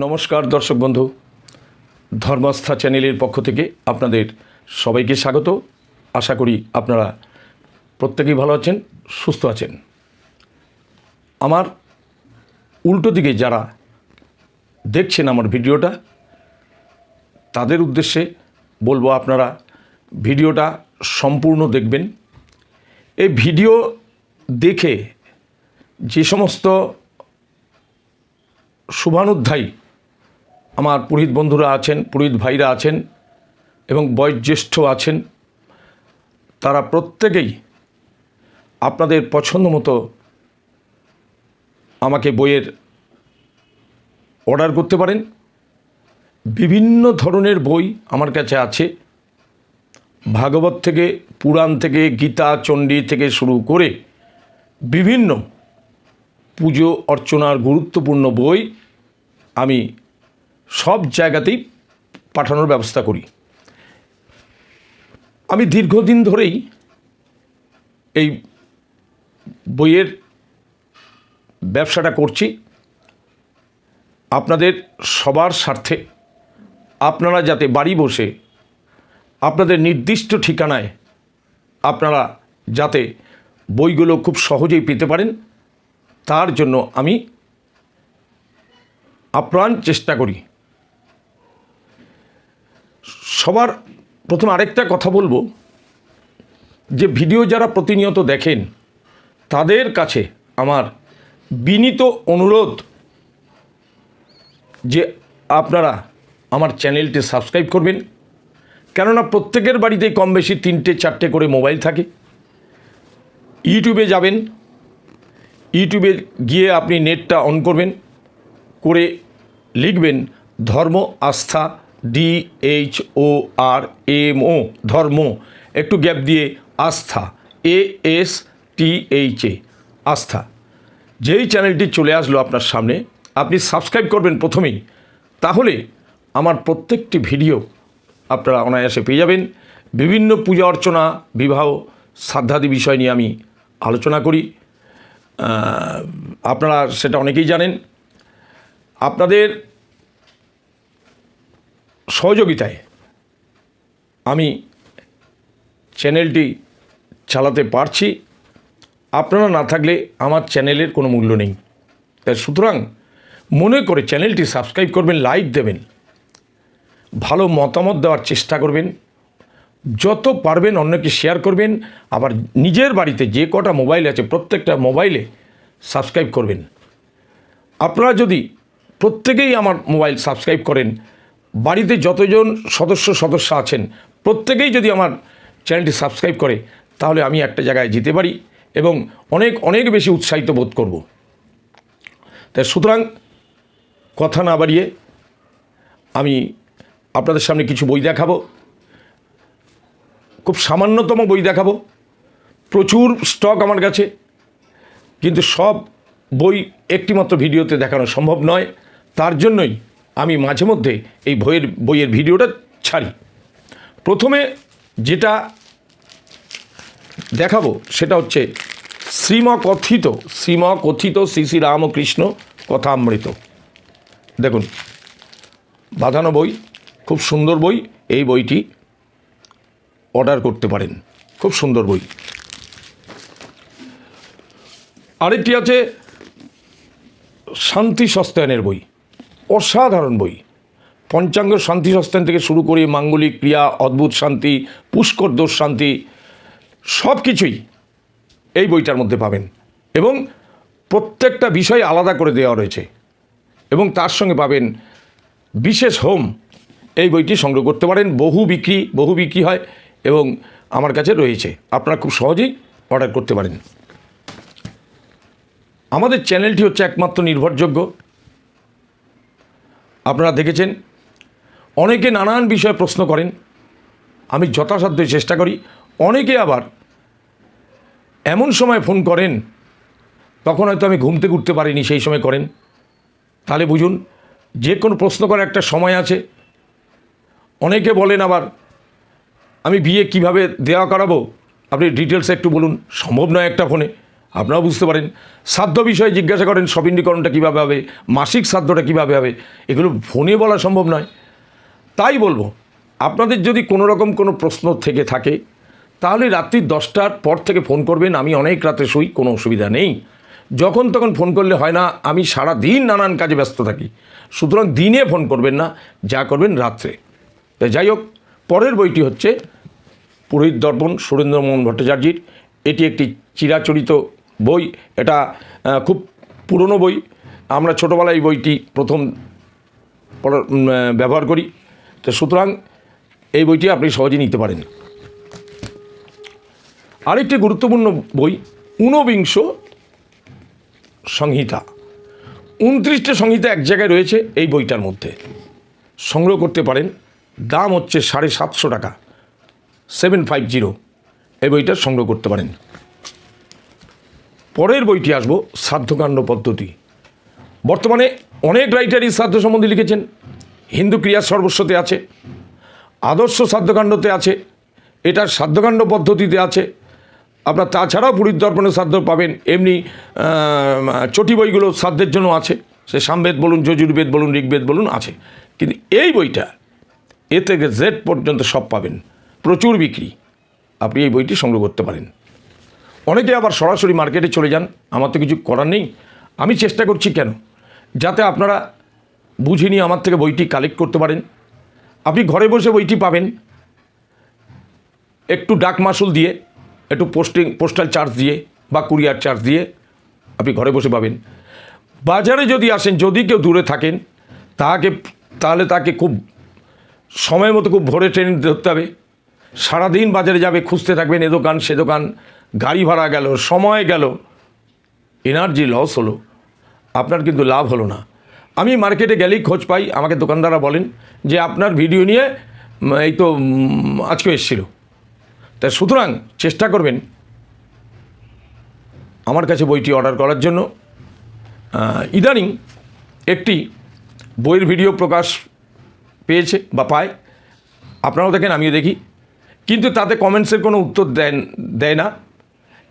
নমস্কার দর্শক বন্ধু। ধর্মাস্থা চ্যানেলের পক্ষ থেকে আপনাদের সবাইকে স্বাগত। আশা করি আপনারা প্রত্যেকেই ভালো আছেন, সুস্থ আছেন। আমার উল্টো দিকে যারা দেখছেন আমার ভিডিওটা, তাদের উদ্দেশ্যে বলব আপনারা ভিডিওটা সম্পূর্ণ দেখবেন। এই ভিডিও দেখে যে সমস্ত শুভানুধ্যায়ী আমার পুরোহিত বন্ধুরা আছেন, পুরোহিত ভাইরা আছেন এবং বয়োজ্যেষ্ঠ আছেন। তারা প্রত্যেকেই আপনাদের পছন্দ মতো আমাকে বইয়ের অর্ডার করতে পারেন। বিভিন্ন ধরনের বই আমার কাছে আছে। ভাগবত থেকে, পুরাণ থেকে, গীতা, চণ্ডী থেকে শুরু করে বিভিন্ন পুজো অর্চনার গুরুত্বপূর্ণ বই আমি সব জায়গাতেই পাঠানোর ব্যবস্থা করি। আমি দীর্ঘদিন ধরেই এই বইয়ের ব্যবসাটা করছি। আপনাদের সবার স্বার্থে, আপনারা যাতে বাড়ি বসে, আপনাদের নির্দিষ্ট ঠিকানায় আপনারা যাতে বইগুলো খুব সহজেই পেতে পারেন, তার জন্য আমি আপ্রাণ চেষ্টা করি। সবার প্রথম আরেকটা কথা বলব, যে ভিডিও যারা প্রতিনিয়ত দেখেন, তাদের কাছে আমার বিনীত অনুরোধ যে আপনারা আমার চ্যানেলটি সাবস্ক্রাইব করবেন। কেননা প্রত্যেকের বাড়িতেই কম বেশি তিনটে, চারটে করে মোবাইল থাকে। ইউটিউবে যাবেন, ইউটিউবে গিয়ে আপনি নেটটা অন করবেন, করে লিখবেন ধর্ম, আস্থা D H O R M O ধর্ম, একটু গ্যাপ দিয়ে আস্থা A S T H A আস্থা। যেই চ্যানেলটি চলে আসলো আপনার সামনে, আপনি সাবস্ক্রাইব করবেন প্রথমেই, তাহলে আমার প্রত্যেকটি ভিডিও আপনারা অনায়াসে পেয়ে যাবেন। বিভিন্ন পূজা অর্চনা, বিবাহ, শ্রাদ্ধাদি বিষয় নিয়ে আমি আলোচনা করি। আপনারা সেটা অনেকেই জানেন। আপনাদের সহযোগিতায় আমি চ্যানেলটি চালাতে পারছি। আপনারা না থাকলে আমার চ্যানেলের কোনো মূল্য নেই। তাই সুতরাং মনে করে চ্যানেলটি সাবস্ক্রাইব করবেন, লাইক দেবেন, ভালো মতামত দেওয়ার চেষ্টা করবেন, যত পারবেন অন্যকে শেয়ার করবেন, আবার নিজের বাড়িতে যে কটা মোবাইল আছে প্রত্যেকটা মোবাইলে সাবস্ক্রাইব করবেন। আপনারা যদি প্রত্যেকেই আমার মোবাইল সাবস্ক্রাইব করেন বাড়িতে যতজন সদস্য সদস্য আছেন, প্রত্যেকেই যদি আমার চ্যানেলটি সাবস্ক্রাইব করে, তাহলে আমি একটা জায়গায় যেতে পারি এবং অনেক অনেক বেশি উৎসাহিত বোধ করব। তাই সুতরাং কথা না বাড়িয়ে আমি আপনাদের সামনে কিছু বই দেখাবো। খুব সামান্যতম বই দেখাবো। প্রচুর স্টক আমার কাছে, কিন্তু সব বই একটিমাত্র ভিডিওতে দেখানো সম্ভব নয়। তার জন্যই আমি মাঝে মধ্যে এই বইয়ের বইয়ের ভিডিওটা ছাড়ি। প্রথমে যেটা দেখাবো সেটা হচ্ছে শ্রীম কথিত শ্রীম কথিত শ্রী শ্রী রামকৃষ্ণ কথামৃত। দেখুন, বাঁধানো বই, খুব সুন্দর বই, এই বইটি অর্ডার করতে পারেন। খুব সুন্দর বই। আরেকটি আছে শান্তি সস্তায়নের বই। অসাধারণ বই। পঞ্চাঙ্গ শান্তি সস্তায়ন থেকে শুরু করে মাঙ্গলিক ক্রিয়া, অদ্ভুত শান্তি, পুষ্কর দোষ শান্তি সব কিছুই এই বইটার মধ্যে পাবেন। এবং প্রত্যেকটা বিষয় আলাদা করে দেওয়া রয়েছে। এবং তার সঙ্গে পাবেন বিশেষ হোম। এই বইটি সংগ্রহ করতে পারেন। বহু বিক্রি বহু বিক্রি হয় এবং আমার কাছে রয়েছে। আপনারা খুব সহজেই অর্ডার করতে পারেন। আমাদের চ্যানেলটি হচ্ছে একমাত্র নির্ভরযোগ্য। আপনারা দেখেছেন? অনেকে নানান বিষয়ে প্রশ্ন করেন। আমি যথাসাধ্য চেষ্টা করি। অনেকে আবার এমন সময় ফোন করেন, তখন হয়তো আমি ঘুমতে উঠতে পারিনি, সেই সময় করেন। তাহলে বুঝুন, যে কোনো প্রশ্ন করার একটা সময় আছে। অনেকে বলেন আবার, আমি বিয়ে কীভাবে দেওয়া করাবো? আপনি ডিটেলস একটু বলুন। সম্ভব নয় একটা ফোনে। আপনারাও বুঝতে পারেন। সাধ্য বিষয়ে জিজ্ঞাসা করেন সবিন্ডীকরণটা কীভাবে হবে, মাসিক সাধ্যটা কীভাবে হবে, এগুলো ফোনে বলা সম্ভব নয়। তাই বলব, আপনাদের যদি কোনো রকম কোনো প্রশ্ন থেকে থাকে, তাহলে রাত্রি দশটার পর থেকে ফোন করবেন, আমি অনেক রাতে শুই, কোনো অসুবিধা নেই। যখন তখন ফোন করলে হয় না, আমি সারা দিন নানান কাজে ব্যস্ত থাকি। সুতরাং দিনে ফোন করবেন না, যা করবেন রাত্রে। তাই যাই হোক, পরের বইটি হচ্ছে পুরোহিত দর্পণ, সুরেন্দ্রমোহন ভট্টাচার্যের। এটি একটি চিরাচরিত বই, এটা খুব পুরনো বই। আমরা ছোটোবেলায় এই বইটি প্রথম ব্যবহার করি। তো সুতরাং এই বইটি আপনি সহজে নিতে পারেন। আরেকটি গুরুত্বপূর্ণ বই, ঊনবিংশ সংহিতা। উনত্রিশটা সংহিতা এক জায়গায় রয়েছে এই বইটার মধ্যে। সংগ্রহ করতে পারেন। দাম হচ্ছে সাড়ে সাতশো টাকা। Seven five zero. এই বইটা সংগ্রহ করতে পারেন। পরের বইটি আসব শ্রাদ্ধকাণ্ড পদ্ধতি। বর্তমানে অনেক রাইটারই শ্রাদ্ধ সম্বন্ধে লিখেছেন। হিন্দু ক্রিয়া সর্বস্বতে আছে, আদর্শ শ্রাদ্ধকাণ্ডতে আছে, এটার শ্রাদ্ধকাণ্ড পদ্ধতিতে আছে। আপনার তাছাড়াও পুরীর দর্পণে শ্রাদ্ধ পাবেন, এমনি চটি বইগুলো শ্রাদ্ধের জন্য আছে। সে সামবেদ বলুন, যজুর্বেদ বলুন, ঋগ্বেদ বলুন, আছে। কিন্তু এই বইটা এ থেকে জেড পর্যন্ত সব পাবেন। প্রচুর বিক্রি। আপনি এই বইটি সংগ্রহ করতে পারেন। অনেকে আবার সরাসরি মার্কেটে চলে যান, আমার তো কিছু করার নেই। আমি চেষ্টা করছি কেন? যাতে আপনারা বুঝে নিয়ে আমার থেকে বইটি কালেক্ট করতে পারেন। আপনি ঘরে বসে বইটি পাবেন। একটু ডাক মাসুল দিয়ে, একটু পোস্টিং পোস্টাল চার্জ দিয়ে বা কুরিয়ার চার্জ দিয়ে আপনি ঘরে বসে পাবেন। বাজারে যদি আসেন, যদি কেউ দূরে থাকেন, তাকে, তাহলে তাকে খুব সময় মতো খুব ভোরে ট্রেন ধরতে হবে। সারাদিন বাজারে যাবে, খুঁজতে থাকবেন এ দোকান, সে দোকান, গাড়ি ভাড়া গেল, সময় গেল, এনার্জি লস হলো। আপনার কিন্তু লাভ হলো না। আমি মার্কেটে গেলেই খোঁজ পাই, আমাকে দোকানদাররা বলেন যে আপনার ভিডিও নিয়ে এই তো আজকে এসেছিল। তাই সুতরাং চেষ্টা করবেন আমার কাছে বইটি অর্ডার করার জন্য। ইদানিং একটি বইয়ের ভিডিও প্রকাশ পেয়েছে বা পায়। আপনারাও দেখেন, আমিও দেখি। কিন্তু তাতে কমেন্টসের কোনো উত্তর দেন, দেয় না।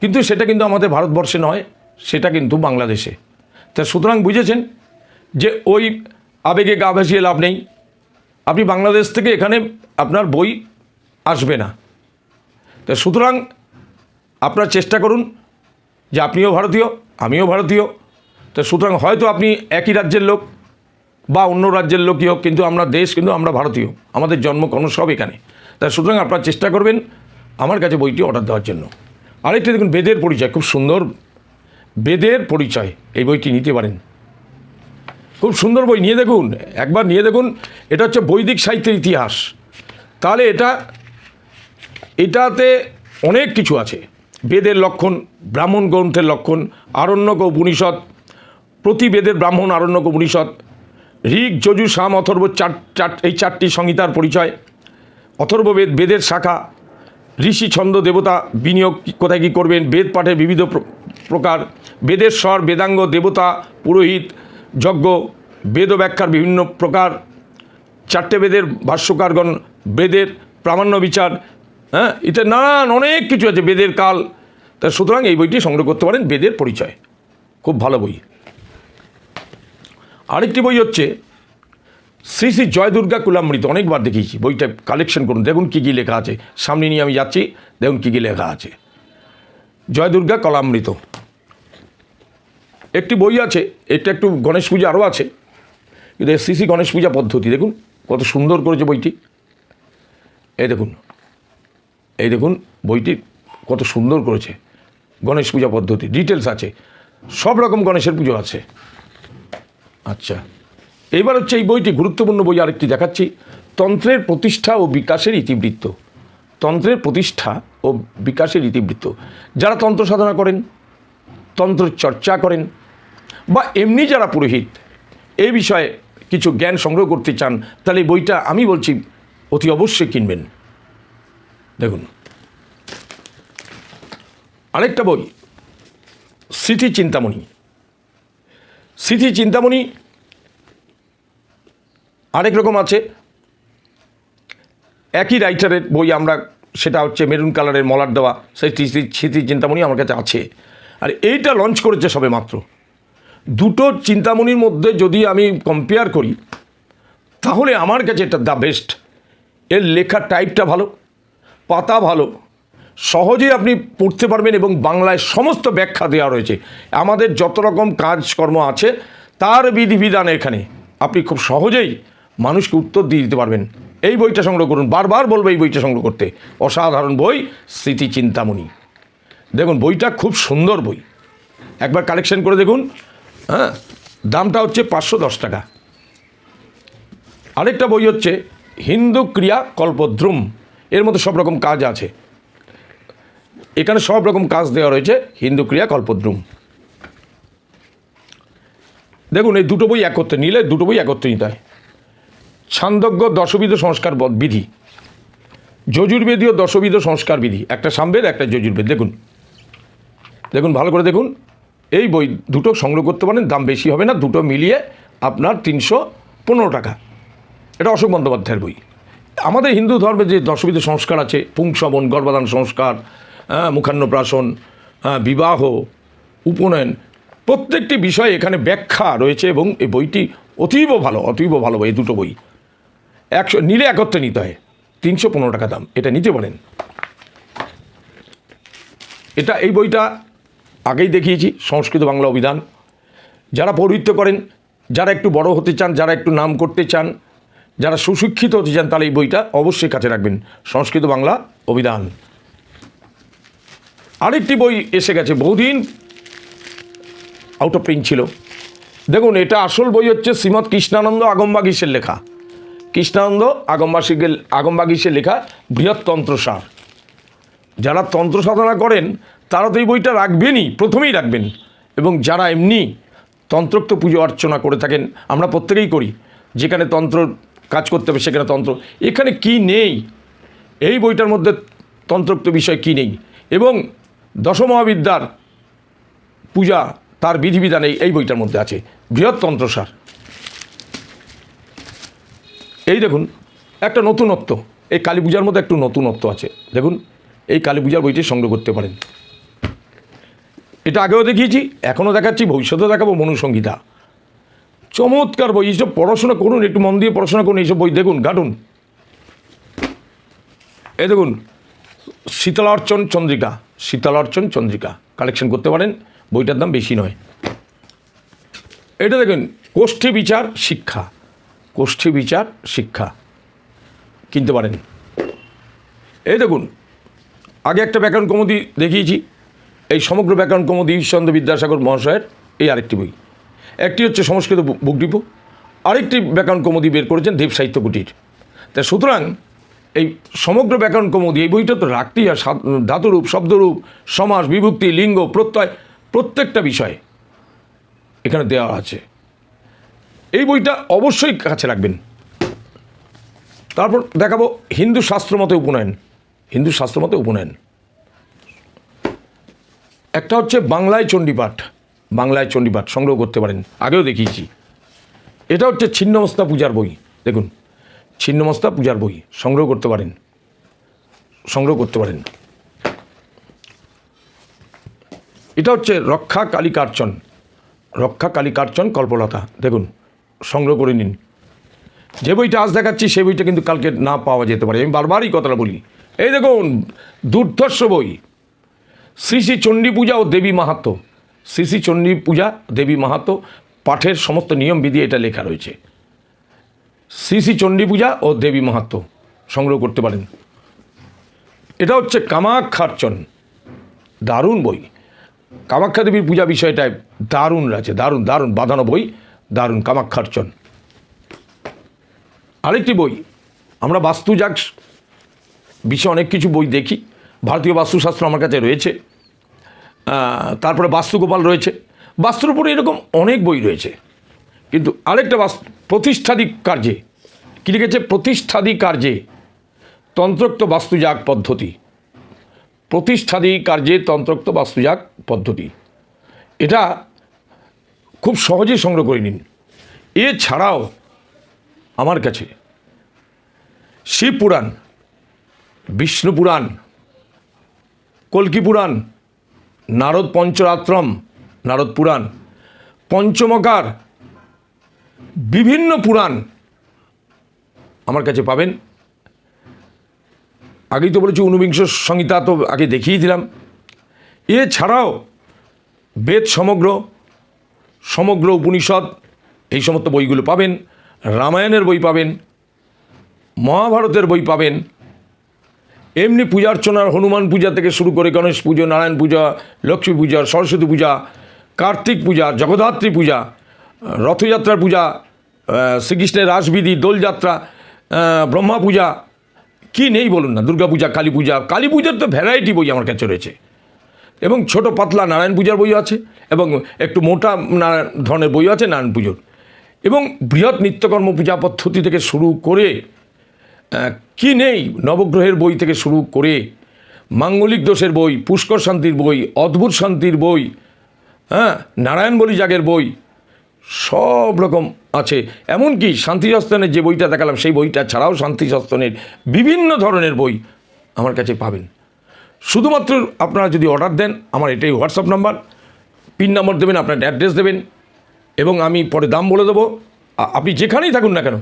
কিন্তু সেটা কিন্তু আমাদের ভারতবর্ষে নয়, সেটা কিন্তু বাংলাদেশে। তা সুতরাং বুঝেছেন যে ওই আবেগে গা ভাসিয়ে লাভ নেই। আপনি বাংলাদেশ থেকে এখানে আপনার বই আসবে না। তা সুতরাং আপনার চেষ্টা করুন যে আপনিও ভারতীয়, আমিও ভারতীয়। তো সুতরাং হয়তো আপনি একই রাজ্যের লোক বা অন্য রাজ্যের লোকই হোক, কিন্তু আমরা দেশ, কিন্তু আমরা ভারতীয়। আমাদের জন্মকর্ম সব এখানে। তা সুতরাং আপনারা চেষ্টা করবেন আমার কাছে বইটি অর্ডার দেওয়ার জন্য। আরেকটি দেখুন, বেদের পরিচয়, খুব সুন্দর। বেদের পরিচয়, এই বইটি নিতে পারেন। খুব সুন্দর বই, নিয়ে দেখুন, একবার নিয়ে দেখুন, এটা হচ্ছে বৈদিক সাহিত্যের ইতিহাস। তাহলে এটা, এটাতে অনেক কিছু আছে। বেদের লক্ষণ, ব্রাহ্মণ গ্রন্থের লক্ষণ, আরণ্যক উপনিষদ, প্রতি বেদের ব্রাহ্মণ, আরণ্যক উপনিষদ, ঋগ, যজু, সাম, অথর্ব, চার চার, এই চারটি সংহিতার পরিচয়। অথর্ববেদ বেদের শাখা, ঋষি ছন্দ দেবতা বিনিয়োগ কোথায় কী করবেন? বেদ পাঠের বিবিধ প্র- প্রকার, বেদের স্বর, বেদাঙ্গ, দেবতা, পুরোহিত, যজ্ঞ, বেদ ব্যাখ্যার বিভিন্ন প্রকার, চারটে বেদের ভাষ্যকারগণ, বেদের প্রামাণ্য বিচার হ্যাঁ এতে নানান অনেক কিছু আছে, বেদের কাল। তা সুতরাং এই বইটি সংগ্রহ করতে পারেন বেদের পরিচয়। খুব ভালো বই। আরেকটি বই হচ্ছে শ্রী শ্রী জয় দুর্গা কুলামৃত, অনেকবার দেখিয়েছি। বইটা কালেকশন করুন, দেখুন কী কী লেখা আছে। সামনে নিয়ে আমি যাচ্ছি, দেখুন কী কী লেখা আছে। জয় দুর্গা কলামৃত। একটি বই আছে, এটা একটু গণেশ পূজা আরও আছে। কিন্তু শ্রী শ্রী গণেশ পূজা পদ্ধতি, দেখুন কত সুন্দর করেছে বইটি। এই দেখুন এই দেখুন বইটি কত সুন্দর করেছে, গণেশ পূজা পদ্ধতি ডিটেলস আছে। সব রকম গণেশের পুজো আছে। আচ্ছা। এইবার হচ্ছে এই বইটি গুরুত্বপূর্ণ বই আরেকটি দেখাচ্ছি। তন্ত্রের প্রতিষ্ঠা ও বিকাশের ইতিবৃত্ত। তন্ত্রের প্রতিষ্ঠা ও বিকাশের ইতিবৃত্ত। যারা তন্ত্র সাধনা করেন তন্ত্র চর্চা করেন, বা এমনি যারা পুরোহিত এই বিষয়ে কিছু জ্ঞান সংগ্রহ করতে চান, তাহলে বইটা আমি বলছি অতি অবশ্যই কিনবেন। দেখুন। আরেকটা বই স্মৃতি চিন্তামণি স্মৃতি চিন্তামণি আরেক রকম আছে। একই রাইটারের বই আমরা, সেটা হচ্ছে মেরুন কালারের মলার দেওয়া, সেই স্মৃতি চিন্তামণি আমার কাছে আছে। আর এইটা লঞ্চ করেছে সবে মাত্র দুটো চিন্তামণির মধ্যে যদি আমি কম্পেয়ার করি, তাহলে আমার কাছে এটা দ্য বেস্ট এর লেখার টাইপটা ভালো, পাতা ভালো সহজেই আপনি পড়তে পারবেন এবং বাংলায় সমস্ত ব্যাখ্যা দেওয়া রয়েছে। আমাদের যত রকম কাজকর্ম আছে, তার বিধিবিধান এখানে। আপনি খুব সহজেই মানুষকে উত্তর দিয়ে দিতে পারবেন। এই বইটা সংগ্রহ করুন, বারবার বলব এই বইটা সংগ্রহ করতে। অসাধারণ বই, স্মৃতি চিন্তামণি। দেখুন, বইটা খুব সুন্দর বই। একবার কালেকশন করে দেখুন। হ্যাঁ দামটা হচ্ছে পাঁচশো দশ টাকা। আরেকটা বই হচ্ছে হিন্দু ক্রিয়া কল্পদ্রুম। এর মধ্যে সব রকম কাজ আছে। এখানে সব রকম কাজ দেওয়া রয়েছে, হিন্দু ক্রিয়া কল্পদ্রুম। দেখুন, এই দুটো বই একত্রে নিলে দুটো বই একত্রে নিতে হয়। ছান্দজ্ঞ দশবিধ সংস্কার বিধি। যজুর্বেদী ও দশবিধ সংস্কার বিধি। একটা সামবেদ একটা যজুর্বেদ। দেখুন। দেখুন ভালো করে দেখুন। এই বই দুটো সংগ্রহ করতে পারেন দাম বেশি হবে না দুটো মিলিয়ে আপনার তিনশো পনেরো টাকা। এটা অশোক বন্দ্যোপাধ্যায়ের বই। আমাদের হিন্দু ধর্মে যে দশবিধ সংস্কার আছে পুংসবন গর্ভাধান সংস্কার হ্যাঁ, মুখান্নপ্রাশন হ্যাঁ, বিবাহ উপনয়ন প্রত্যেকটি বিষয়ে এখানে ব্যাখ্যা রয়েছে এবং এই বইটি অতীব ভালো অতীব ভালো বই এই দুটো বই। একশো নিলে একত্রে নিতে হয়। তিনশো পনেরো টাকা দাম। এটা নিতে পারেন এটা এই বইটা আগেই দেখিয়েছি, সংস্কৃত বাংলা অভিধান। যারা পৌরহিত্য করেন, যারা একটু বড় হতে চান, যারা একটু নাম করতে চান, যারা সুশিক্ষিত হতে চান, তাহলে এই বইটা অবশ্যই কাছে রাখবেন। সংস্কৃত বাংলা অভিধান। আরেকটি বই এসে গেছে। বহুদিন আউট অফ প্রিন্ট ছিল। দেখুন, এটা আসল বই হচ্ছে শ্রীমৎ কৃষ্ণানন্দ আগমবাগীশের লেখা। কৃষ্ণানন্দ আগমবাসীকের আগমবাগীশের লেখা বৃহত্তন্ত্র সার। যারা তন্ত্র সাধনা করেন, তারা তো এই বইটা রাখবেনই, প্রথমেই রাখবেন। এবং যারা এমনি তন্ত্রোক্ত পুজো অর্চনা করে থাকেন, আমরা প্রত্যেকেই করি। যেখানে তন্ত্র কাজ করতে হবে, সেখানে তন্ত্র। এখানে কি নেই? এই বইটার মধ্যে তন্ত্রোক্ত বিষয় কি নেই? এবং দশমহাবিদ্যার পূজা তার বিধিবিধান এই বইটার মধ্যে আছে। বৃহৎ তন্ত্রসার এই দেখুন, একটা নতুনত্ব। এই কালী পূজার মধ্যে একটু নতুনত্ব আছে। দেখুন, এই কালী পূজার বইটি সংগ্রহ করতে পারেন। এটা আগেও দেখিয়েছি, এখনও দেখাচ্ছি, ভবিষ্যতেও দেখাবো মনুসংগীতা চমৎকার বই, এইসব পড়াশোনা করুন, একটু মন দিয়ে পড়াশোনা করুন, এইসব বই দেখুন, ঘাটুন। এই দেখুন শীতলার্চন চন্দ্রিকা শীতলার্চন চন্দ্রিকা কালেকশন করতে পারেন, বইটার দাম বেশি নয়। এটা দেখুন কোষ্ঠী বিচার শিক্ষা। কোষ্ঠী বিচার, শিক্ষা। কিনতে পারেন। এই দেখুন, আগে একটা ব্যাকরণ কৌমুদি দেখিয়েছি। এই সমগ্র ব্যাকরণ কৌমুদি ঈশ্বরচন্দ্র বিদ্যাসাগর মহাশয়ের এই আরেকটি বই। একটি হচ্ছে সংস্কৃত বু- বুক ডিপো। আরেকটি ব্যাকরণ কৌমুদি বের করেছেন দেব সাহিত্য কুটির। তা সুতরাং, এই সমগ্র ব্যাকরণ কৌমুদি, এই বইটা তো রাখতেই হয় ধাতুরূপ, শব্দরূপ, সমাস, বিভক্তি, লিঙ্গ, প্রত্যয়, প্রত্যেকটা বিষয় এখানে দেওয়া আছে। এই বইটা অবশ্যই কাছে রাখবেন। তারপর দেখাবো হিন্দু শাস্ত্র মতে উপনয়ন। হিন্দু শাস্ত্র মতে উপনয়ন। একটা হচ্ছে বাংলায় চণ্ডীপাঠ। বাংলায় চণ্ডীপাঠ সংগ্রহ করতে পারেন। আগেও দেখিয়েছি। এটা হচ্ছে ছিন্নমস্তা পূজার বই। দেখুন, ছিন্নমস্তা পূজার বই সংগ্রহ করতে পারেন। সংগ্রহ করতে পারেন। এটা হচ্ছে রক্ষা কালিকার্চন। রক্ষা কালিকার্চন কল্পলতা। দেখুন সংগ্রহ করে নিন। যে বইটা আজ দেখাচ্ছি, সেই বইটা কিন্তু কালকে না পাওয়া যেতে পারে। আমি বারবারই কথাটা বলি। এই দেখুন, দুর্ধর্ষ বই। শ্রী শ্রী চণ্ডী পূজা ও দেবী মাহাত্ম শ্রী শ্রী চণ্ডী পূজা দেবী মাহাত্ম পাঠের সমস্ত নিয়মবিধি এটা লেখা রয়েছে। শ্রী শ্রী চণ্ডী পূজা ও দেবী মাহাত্ম সংগ্রহ করতে পারেন। এটা হচ্ছে কামাক্ষার্চন। দারুণ বই। কামাখ্যা দেবীর পূজা বিষয়টায় দারুণ আছে দারুণ দারুণ বাঁধানো বই। দারুণ কামাক্ষার্চন আরেকটি বই, আমরা বাস্তুজাগ বিষয়ে অনেক কিছু বই দেখি, ভারতীয় বাস্তুশাস্ত্র আমার কাছে রয়েছে তারপরে বাস্তুগোপাল রয়েছে, বাস্তুর উপরে এরকম অনেক বই রয়েছে, কিন্তু আরেকটা বাস্তু, প্রতিষ্ঠাদিক কার্যে, কী লিখেছে? প্রতিষ্ঠাদি কার্যে তন্ত্রোক্ত বাস্তুজাগ পদ্ধতি। প্রতিষ্ঠাদি কার্যে তন্ত্রোক্ত বাস্তুজাগ পদ্ধতি। এটা খুব সহজেই সংগ্রহ করে নিন। এছাড়াও আমার কাছে শিব পুরাণ, বিষ্ণু পুরাণ, কল্কি পুরাণ, নারদ পঞ্চরাত্রম, নারদ পুরাণ, পঞ্চমকার বিভিন্ন পুরাণ আমার কাছে পাবেন। আগেই তো বলেছি, ঊনবিংশ সংহিতা তো আগে দেখিয়ে দিলাম। এছাড়াও বেদ সমগ্র সমগ্র উপনিষদ, এই সমস্ত বইগুলো পাবেন, রামায়ণের বই পাবেন, মহাভারতের বই পাবেন, এমনি পূজার্চনার হনুমান পূজা থেকে শুরু করে গণেশ পুজো, নারায়ণ পূজা, লক্ষ্মী পূজা, সরস্বতী পূজা, কার্তিক পূজা, জগদ্ধাত্রী পূজা রথযাত্রার পূজা শ্রীকৃষ্ণের রাসবিধি, দোলযাত্রা ব্রহ্মা পূজা, কী নেই বলুন না, দুর্গা পূজা, কালী পূজা, কালী পূজার তো ভ্যারাইটি বই আমার কাছে রয়েছে। এবং ছোট পাতলা নারায়ণ পূজার বই আছে, এবং একটু মোটা নারায়ণ ধরনের বই আছে নারায়ণ পুজোর। এবং বৃহৎ নিত্যকর্ম পূজা পদ্ধতি থেকে শুরু করে কি নেই নবগ্রহের বই থেকে শুরু করে, মাঙ্গলিক দোষের বই, পুষ্কর শান্তির বই, অদ্ভুত শান্তির বই হ্যাঁ নারায়ণ বলি জাগের বই, সব রকম আছে। এমনকি শান্তিশাস্ত্রনের যে বইটা দেখালাম, সেই বইটা ছাড়াও শান্তিশাস্ত্রনের বিভিন্ন ধরনের বই আমার কাছে পাবেন। শুধুমাত্র আপনারা যদি অর্ডার দেন, আমার এটাই হোয়াটসঅ্যাপ নাম্বার পিন নাম্বার দেবেন, আপনার অ্যাড্রেস দেবেন, এবং আমি পরে দাম বলে দেবো। আপনি যেখানেই থাকুন না কেন,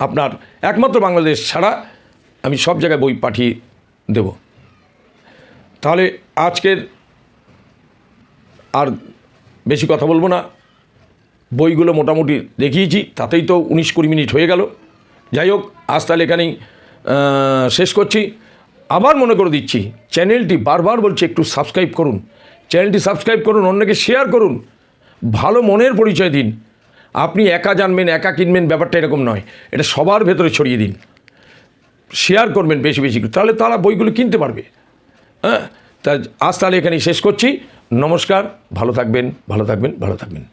আপনার একমাত্র বাংলাদেশ ছাড়া আমি সব জায়গায় বই পাঠিয়ে দেব। তাহলে আজকের আর বেশি কথা বলব না। বইগুলো মোটামুটি দেখিয়েছি, তাতেই তো উনিশ কুড়ি মিনিট হয়ে গেল। যাই হোক, আজ তাহলে এখানেই শেষ করছি। আবার মনে করে দিচ্ছি, চ্যানেলটি বারবার বলছি একটু সাবস্ক্রাইব করুন। চ্যানেলটি সাবস্ক্রাইব করুন, অন্যকে শেয়ার করুন। ভালো মনের পরিচয় দিন। আপনি একা জানবেন, একা কিনবেন, ব্যাপারটা এরকম নয়। এটা সবার ভেতরে ছড়িয়ে দিন। শেয়ার করবেন বেশি বেশি তাহলে তারা বইগুলো কিনতে পারবে। হ্যাঁ? তা আজ তাহলে এখানেই শেষ করছি। নমস্কার, ভালো থাকবেন ভালো থাকবেন ভালো থাকবেন।